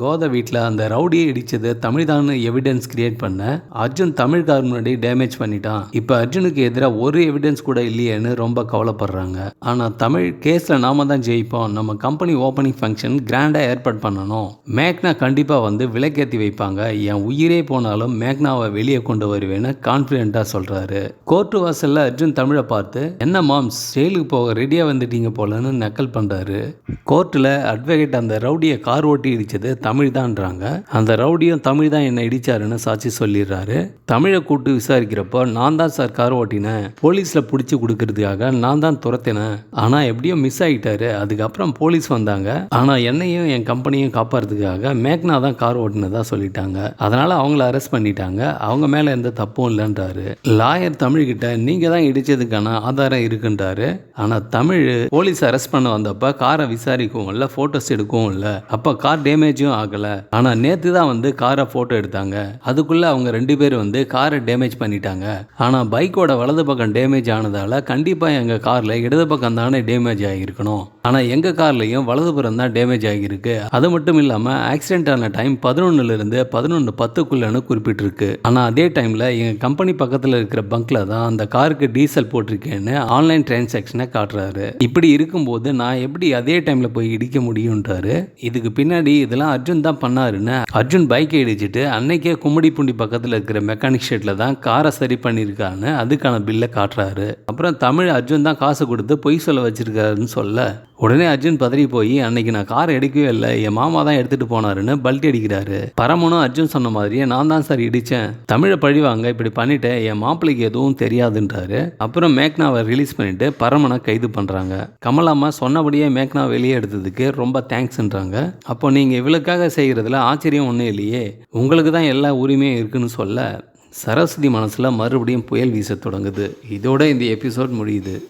கோதை வீட்டில் அந்த ரவுடியை இடித்தது தமிழ்தான் எவிடன்ஸ் கிரியேட் பண்ண அர்ஜுன் தமிழ்கார் முன்னாடி டேமேஜ் பண்ணிட்டான். இப்போ அர்ஜுனுக்கு எதிராக ஒரு எவிடன்ஸ் கூட இல்லையேன்னு ரொம்ப கவலைப்படுறாங்க. ஆனால் தமிழ் கேஸில் நாம தான் ஜெயிப்போம். நம்ம கம்பெனி ஓப்பனிங் ஃபங்க்ஷன் கிராண்டாக ஏற்பாடு பண்ணணும். மேக்னா கண்டிப்பாக வந்து விலைக்கேற்றி வைப்பாங்க. என் உயிரே போனாலும் மேக்னாவை வெளியே கொண்டு வருவேன்னு கான்ஃபிடென்ட்டாக சொல்கிறாரு கோர்ட்டு வாசலில் அர்ஜுன் தமிழை பார்த்து என்ன மாம்ஸ் ஜெயிலுக்கு போக ரெடியாக வந்துட்டீங்க போலன்னு நக்கல் பண்ணுறாரு கோர்ட்டில் அட்வொகேட் அந்த ரவுடியை கார் ஓட்டி இடித்தது தமிழ் தான்றாங்க அந்த ரவுடியும் தமிழ் தான் என்னை இடிச்சாருன்னு சாட்சி சொல்லிடுறாரு. தமிழை கூட்டு விசாரிக்கிறப்போ நான் தான் சார் கார் ஓட்டினேன். போலீஸில் பிடிச்சி கொடுக்கறதுக்காக நான் தான் துரத்தினேன். ஆனால் எப்படியோ மிஸ் ஆகிட்டாரு அதுக்கப்புறம் போலீஸ் வந்தாங்க. ஆனால் என்னையும் என் கம்பெனியும் காப்பாறதுக்காக மேக்னா தான் கார் ஓட்டினதா சொல்லிட்டாங்க. அதனால் அவங்கள அரெஸ்ட் பண்ணிட்டாங்க. அவங்க மேலே எந்த தப்பும் இல்லைன்றாரு. லாயர் தமிழ்கிட்ட நீங்கள் தான் இடித்ததுக்கான ஆதாரம் இருக்குன்றாரு. ஆனால் தமிழ் போலீஸ் அரெஸ்ட் பண்ண வந்தப்போ காரை விசாரிக்கவும் இல்லை ஃபோட்டோஸ் எடுக்கவும் இல்லை. அப்போ கார் டேமேஜும் ஆகலை. ஆனால் நேற்று தான் வந்து காரை ஃபோட்டோ எடுத்தாங்க. அதுக்குள்ளே அவங்க ரெண்டு பேரும் வந்து காரை டேமேஜ் பண்ணிட்டாங்க. ஆனால் பைக்கோட வலது பக்கம் டேமேஜ் ஆனதால் கண்டிப்பாக எங்கள் காரில் இடது பக்கம் தானே டேமேஜ் ஆகியிருக்கணும். ஆனால் எங்கள் கார்லேயும் வலதுபுறம் தான் டேமேஜ் ஆகியிருக்கு. அது மட்டும் இல்லாமல் ஆக்சிடென்ட் ஆன டைம் பதினொன்னுலேருந்து பதினொன்று பத்துக்குள்ளேன்னு குறிப்பிட்டிருக்கு. ஆனால் அதே டைமில் எங்கள் கம்பெனி பக்கத்தில் இருக்கிற பங்க்கில் தான் அந்த காருக்கு டீசல் போட்டிருக்கேன்னு ஆன்லைன் டிரான்சாக்ஷனை காட்டுறாரு. இப்படி இருக்கும்போது நான் எப்படி அதே டைமில் போய் இடிக்க முடியுன்றாரு இதுக்கு பின்னாடி இதெல்லாம் அர்ஜுன் தான் பண்ணாருன்னு. அர்ஜுன் பைக்கை இடிச்சிட்டு அன்னைக்கே கும்மிடிப்பூண்டி பக்கத்தில் இருக்கிற மெக்கானிக் ஷெட்டில் தான் காரை சரி பண்ணியிருக்கான்னு அதுக்கான பில்லை காட்டுறாரு. அப்புறம் தமிழ் அர்ஜுன் தான் காசு கொடுத்து பொய் சொல்ல வச்சிருக்காருன்னு சொல்ல உடனே அர்ஜுன் பதறி போய் அன்னைக்கு நான் காரை எடுக்கவே இல்லை என் மாமா தான் எடுத்துட்டு போனாருன்னு பல்ட்டி அடிக்கிறாரு. பரமனும் அர்ஜுன் சொன்ன மாதிரியே நான் தான் சார் இடித்தேன் தமிழை பழிவாங்க இப்படி பண்ணிட்டேன் என் மாப்பிள்ளைக்கு எதுவும் தெரியாதுன்றாரு. அப்புறம் மேக்னாவை ரிலீஸ் பண்ணிட்டு பரமனை கைது பண்ணுறாங்க கமலாம்மா சொன்னபடியே மேக்னா வெளியே எடுத்ததுக்கு ரொம்ப தேங்க்ஸ்ன்றாங்க அப்போ நீங்கள் எனக்காக செய்கிறதுல ஆச்சரியம் ஒன்றும் இல்லையே. உங்களுக்கு தான் எல்லா உரிமையும் இருக்குன்னு சொல்ல சரஸ்வதி மனசில் மறுபடியும் புயல் வீச தொடங்குது. இதோட இந்த எபிசோட் முடியுது.